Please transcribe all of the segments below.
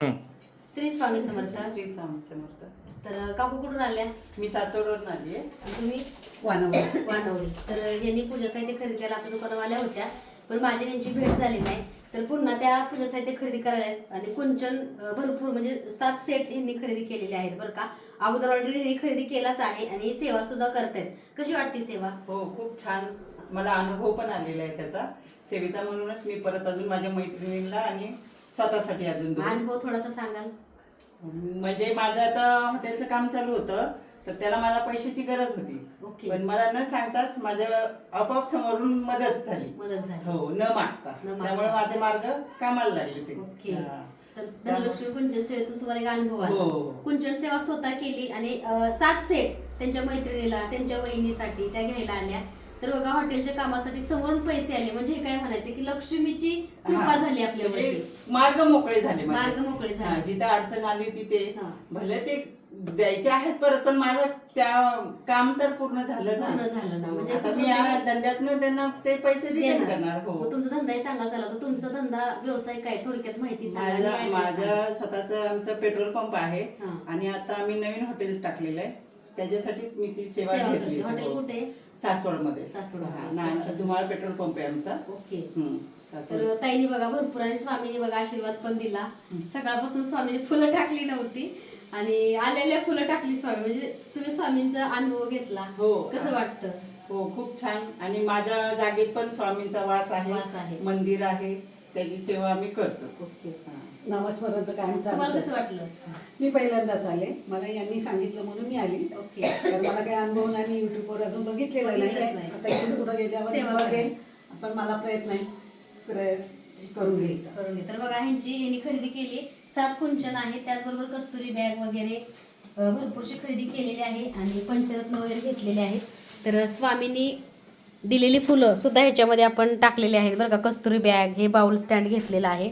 श्री स्वामी समर्थ. श्री स्वामी समर्थ. तर काकू कुठून आल्या? मी सासवडवरून आली आहे आणि तुम्ही? वानवडी. वानवडी. तर यांनी पूजा साहित्य खरेदी करायला आपल्या दुकानावर आल्या होत्या. पण माझी त्यांची भेट झाली नाही. तर पुन्हा त्या पूजा साहित्य खरेदी करायला आहेत. आणि कुंचन अं, भरपूर म्हणजे सात सेट यांनी खरेदी केलेले आहेत बरं का. अगोदर ऑलरेडी यांनी खरेदी केलाच आहे आणि सेवा सुद्धा करतायत. कशी वाटते सेवा? हो खूप छान. मला अनुभव पण आलेला आहे त्याचा. सेवेचा म्हणूनच मी परत अजून माझ्या मैत्रिणीला आणि स्वतःसाठी अजून दोन. अनुभव थोडासा सांगाल म्हणजे माझं आता हॉटेलचं काम चालू होतं तर त्याला मला पैशाची गरज होती ओके. पण मला न सांगताच माझ्या आपोआप समोरून मदत झाली मदत झाली हो न मागता न मागता. त्यामुळे माझे मार्ग कामाला लागले ते ओके हा. तर धनलक्ष्मी कुंचन सेवेतून तुम्हाला एक अनुभव आला हो. कुंचन सेवा स्वतः केली आणि अं, सात सेट त्यांच्या मैत्रिणीला त्यांच्या वहिनीसाठी त्या घ्यायला आल्या तर बघा हॉटेलच्या कामासाठी समोरून पैसे आले म्हणजे हे काय म्हणायचे की लक्ष्मीची कृपा. झाली आपल्यावरती म्हणजे मार्ग मोकळे झाले माझे. मार्ग मोकळे झाले. जिथं अडचण आली होती ते हा. भले ते द्यायचे आहेत परत पण माझं त्या काम तर पूर्ण झालं ना पूर्ण झालं ना. म्हणजे आता मी या धंद्यातनं त्यांना ते पैसे रिटर्न करणार. हो तुमचा धंदाही चांगला झाला तर तुमचा धंदा व्यवसाय काय थोडक्यात माहिती माझं. माझं स्वतःच आमचं पेट्रोल पंप आहे. आणि आता आम्ही नवीन हॉटेल टाकलेलं आहे त्याच्यासाठीच मी ती सेवा सेवा घेतली करते. हॉटेल कुठे? आहे? सासवडमध्ये. सासवड. हा, ना- धुमाळ पेट्रोल पंप आहे आमचा. ओके. हम्म, सासवड तर ताईने बघा भरपूर आणि स्वामीने बघा आशीर्वाद पण दिला. सकाळपासून स्वामीने फुलं टाकली नव्हती. आणि आलेल्या फुलं टाकली स्वामी. म्हणजे तुम्ही स्वामींचा अनुभव घेतला. हो. कसं वाटतं? हो खूप छान. आणि माझ्या जागेत पण स्वामींचा वास आहे. वास आहे. मंदिर आहे. त्याची सेवा आम्ही करतोच ओके. हा. नामस्मरण तर कायम तुम्हाला कसं. वाटलं मी पहिल्यांदाच आले मला यांनी सांगितलं म्हणून मी आली ओके. तर मला काही अनुभव नाही मी युट्यूबवर अजून बघितलेलं नाही बघितलंच नाही. आता इथून कुठं गेल्यावर सेवा बघेन. पण मला प्रयत्न आहे प्रयत्न करून घ्यायचा करून घे. तर बघा ह्यांची यांनी खरेदी केली सात कुंचन आहे त्याचबरोबर कस्तुरी बॅग वगैरे अ, भरपूरशी खरेदी केलेली आहे आणि पंचरत्न वगैरे घेतलेले आहेत तर स्वामींनी दिलेली फुलं सुद्धा ह्याच्यामध्ये आपण टाकलेली आहेत बरं का कस्तुरी बॅग हे बाउल स्टँड घेतलेलं आहे.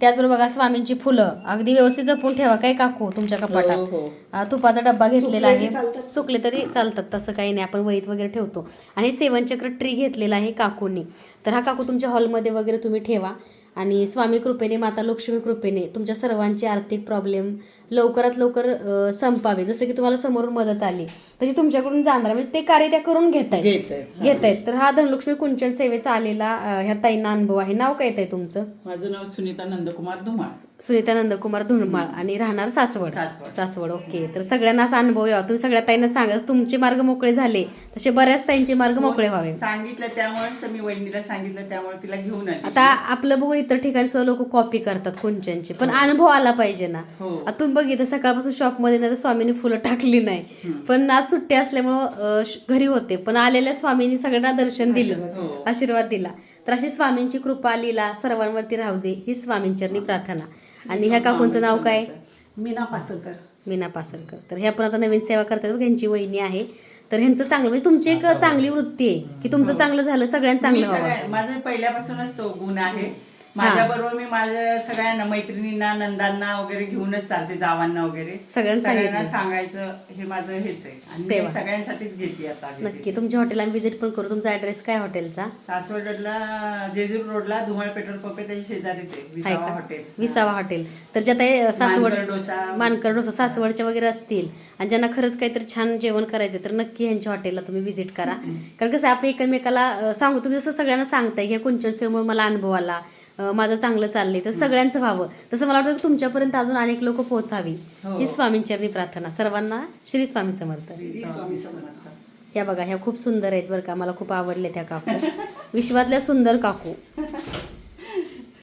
त्याचबरोबर बघा स्वामींची फुलं. अगदी व्यवस्थित जपून ठेवा काय काकू तुमच्या हो, कपाटात? हो. तुपाचा डब्बा घेतलेला आहे? सुकले तरी चालतात तसं काही नाही. आपण वहीत वगैरे ठेवतो. आणि सेवन चक्र ट्री घेतलेला आहे काकूंनी. तर हा काकू तुमच्या हॉलमध्ये वगैरे तुम्ही ठेवा. आणि स्वामी कृपेने माता लक्ष्मी कृपेने तुमच्या सर्वांचे आर्थिक प्रॉब्लेम लवकरात लवकर संपावे. जसं की तुम्हाला समोरून मदत आली तशी तुमच्याकडून जाणार. म्हणजे ते कार्य त्या करून घेत आहेत. घेत आहेत तर हा धनलक्ष्मी कुंचन सेवेचा आलेला ह्या ताईंना अनुभव आहे. नाव काय ताई तुमचं? माझं नाव सुनीता नंदकुमार धुमाळ. सुनीता नंदकुमार धुळमाळ आणि राहणार सासवड. सासवड. ओके. तर सगळ्यांना असा अनुभव यावा. तुम्ही सगळ्या ताईंना सांगा तुमचे मार्ग मोकळे झाले तसे बऱ्याच ताईंचे मार्ग मोकळे व्हावे. सांगितलं त्यामुळेच तर मी वहिनीला सांगितलं त्यामुळे तिला घेऊन आता आपलं बघून इतर ठिकाणी सुद्धा लोक कॉपी करतात कुंचनचे पण अनुभव आला पाहिजे ना. हो. तुम्ही बघितलं सकाळपासून शॉपमध्ये नाही तर स्वामींनी फुलं टाकली नाही. पण आज सुट्टी असल्यामुळं घरी होते. पण आलेल्या स्वामींनी सगळ्यांना दर्शन दिलं हो. आशीर्वाद दिला. तर अशी स्वामींची कृपा लीला सर्वांवरती राहू दे ही स्वामींचरणी प्रार्थना. आणि ह्या काकूंचं नाव काय? मीना पासलकर. मीना पासरकर तर ह्या पण आता नवीन सेवा करतात बघ, ह्यांची वहिनी आहे. तर ह्यांचं चांगलं म्हणजे तुमची एक चांगली वृत्ती आहे की तुमचं चांगलं झालं सगळ्यांचं मी चांगलं माझं पहिल्यापासूनच तो गुण आहे. माझ्या बरोबर मी माझ्या सगळ्यांना मैत्रिणींना नंदांना वगैरे घेऊनच चालते जावांना वगैरे. सगळ्यांना. सांगायचं. हे माझं हेच आहे. आणि सेवा. मी सगळ्यांसाठीच घेते आता. नक्की तुमच्या हॉटेल आम्ही व्हिजिट पण करू. तुमचा ऍड्रेस काय हॉटेलचा? सासवडला जेजूर रोडला धुमाळ पेट्रोल पंप आहे त्याच्या शेजारीच आहे विसावा हॉटेल. विसावा हॉटेल. तर ज्या ताई सासवड मानकर डोसा. मानकर डोसा सासवडच्या वगैरे असतील. आणि ज्यांना खरंच काहीतरी छान जेवण करायचं तर नक्की ह्यांच्या हॉटेलला तुम्ही व्हिजिट करा. कारण कसं आहे, आपण एकमेकाला अं, सांगू. तुम्ही जसं सगळ्यांना सांगताय की कुंचन सेवेमुळे मला अनुभव आला. माझं चांगलं चाललंय. तर सगळ्यांचं व्हावं. तसं मला वाटतं की तुमच्यापर्यंत अजून अनेक लोक पोहोचावी. हो. ही स्वामींचरणी प्रार्थना. सर्वांना श्री स्वामी समर्थ. श्री स्वामी समर्थ. ह्या बघा ह्या खूप सुंदर आहेत बरं का. मला खूप आवडल्या त्या काकू. विश्वातल्या सुंदर काकू.